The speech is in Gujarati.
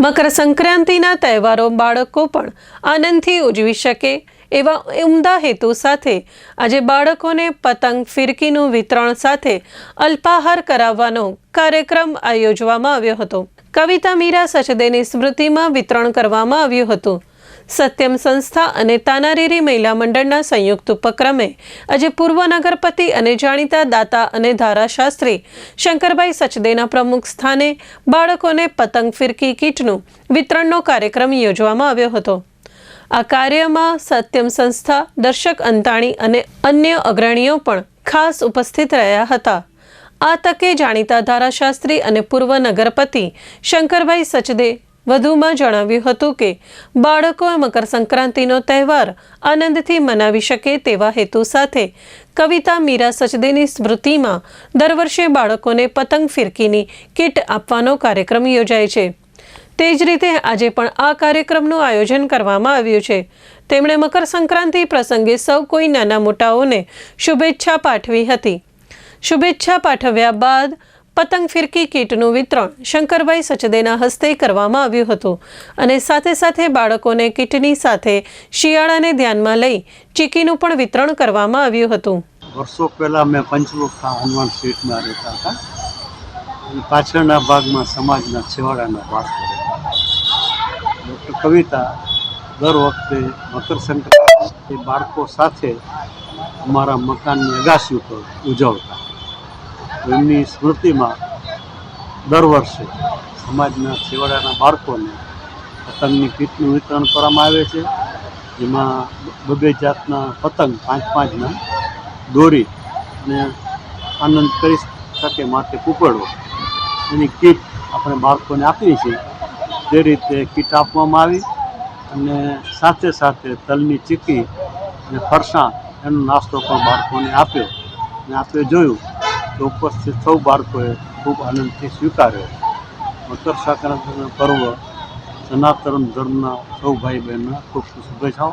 મકર સંક્રાંતિના તહેવારો બાળકો પણ આનંદથી ઉજવી શકે એવા ઉમદા હેતુ સાથે આજે બાળકોને પતંગ ફિરકીનું વિતરણ સાથે અલ્પાહાર કરાવવાનો કાર્યક્રમ આયોજવામાં આવ્યો હતો. કવિતા મીરા સચદેની સ્મૃતિમાં વિતરણ કરવામાં આવ્યું હતું. સત્યમ સંસ્થા અને તાનારીરી મહિલા મંડળના સંયુક્ત ઉપક્રમે આજે પૂર્વ નગરપતિ અને જાણીતા દાતા અને ધારાશાસ્ત્રી શંકરભાઈ સચદેના પ્રમુખ સ્થાને બાળકોને પતંગ ફિરકી કીટનું વિતરણનો કાર્યક્રમ યોજવામાં આવ્યો હતો. આ કાર્યમાં સત્યમ સંસ્થા, દર્શક અંતાણી અને અન્ય અગ્રણીઓ પણ ખાસ ઉપસ્થિત રહ્યા હતા. આ તકે જાણીતા ધારાશાસ્ત્રી અને પૂર્વ નગરપતિ શંકરભાઈ સચદે વધુમાં જણાવ્યું હતું કે, બાળકો મકર સંક્રાંતિનો તહેવાર આનંદથી મનાવી શકે તેવા હેતુ સાથે કવિતા મીરા સચદેની સ્મૃતિમાં દર વર્ષે બાળકોને પતંગ ફિરકીની કિટ આપવાનો કાર્યક્રમ યોજાય છે. તે જ રીતે આજે પણ આ કાર્યક્રમનું આયોજન કરવામાં આવ્યું છે. તેમણે મકર સંક્રાંતિ પ્રસંગે સૌ કોઈ નાના મોટાઓને શુભેચ્છા પાઠવી હતી. શુભેચ્છા પાઠવ્યા બાદ પતંગ ફિરકી કીટનું વિતરણ શંકરભાઈ સચદેના હસ્તે કરવામાં આવ્યું હતું અને સાથે સાથે બાળકોને કીટની સાથે શિયાળાને ધ્યાનમાં લઈ ચીકીનું પણ વિતરણ કરવામાં આવ્યું હતું. વર્ષો પહેલાં મેં પંચમુખા હનુમાન સ્ટ્રીટમાં રહેતા હતા. અને પાછળના ભાગમાં સમાજના છેવાડાના રહેતા ડૉક્ટર કવિતા દર વખતે મકર સંક્રાંતિ બાળકો સાથે અમારા મકાનની અગાસી ઉપર ઉજવતા. એમની સ્મૃતિમાં દર વર્ષે સમાજના છેવાડાના બાળકોને પતંગની કીટનું વિતરણ કરવામાં આવે છે. જેમાં બબે જાતના પતંગ પાંચ પાંચના દોરી અને આનંદ કરી શકે માટે કૂપડો એની કીટ આપણે બાળકોને આપીએ છીએ. તે રીતે કીટ આપવામાં આવી અને સાથે સાથે તલની ચીકી અને ફરસાણ એનો નાસ્તો પણ બાળકોને આપ્યો. અને આપણે જોયું કે ઉપસ્થિત સૌ બાળકોએ ખૂબ આનંદથી સ્વીકાર્યો. મકર સંક્રાંતિનો પર્વ સનાતન ધર્મના સૌ ભાઈ બહેનના ખૂબ ખૂબ શુભેચ્છાઓ.